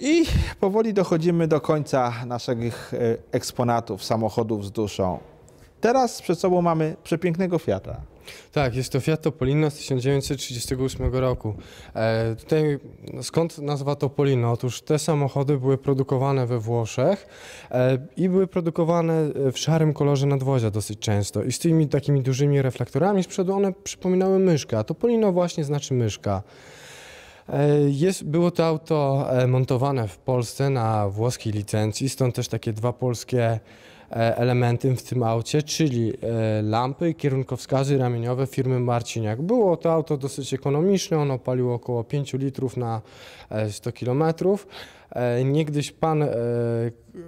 I powoli dochodzimy do końca naszych e, eksponatów, samochodów z duszą. Teraz przed sobą mamy przepięknego Fiata. Tak, jest to Fiat Topolino z 1938 roku. E, tutaj no, skąd nazwa Topolino? Otóż te samochody były produkowane we Włoszech e, i były produkowane w szarym kolorze nadwozia dosyć często i z tymi takimi dużymi reflektorami z przodu one przypominały myszkę, a Topolino właśnie znaczy myszka. E, Jest, było to auto e, montowane w Polsce na włoskiej licencji, stąd też takie dwa polskie e, elementy w tym aucie, czyli e, lampy i kierunkowskazy ramieniowe firmy Marciniak. Było to auto dosyć ekonomiczne, ono paliło około 5 litrów na e, 100 kilometrów. E, Niegdyś pan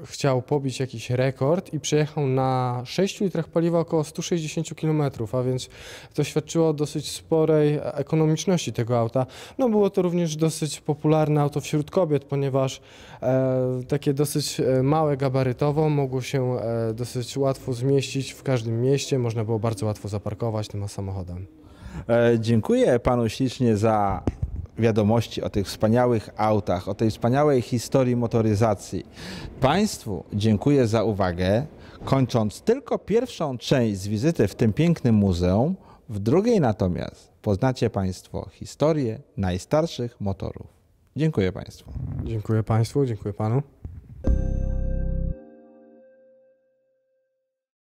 chciał pobić jakiś rekord i przejechał na 6 litrach paliwa około 160 km, a więc to świadczyło o dosyć sporej ekonomiczności tego auta. No było to również dosyć popularne auto wśród kobiet, ponieważ takie dosyć małe gabarytowo mogło się dosyć łatwo zmieścić w każdym mieście, można było bardzo łatwo zaparkować tym samochodem. E, Dziękuję panu ślicznie za wiadomości o tych wspaniałych autach, o tej wspaniałej historii motoryzacji. Państwu dziękuję za uwagę. Kończąc tylko pierwszą część z wizyty w tym pięknym muzeum, w drugiej natomiast poznacie Państwo historię najstarszych motorów. Dziękuję Państwu. Dziękuję Państwu, dziękuję Panu.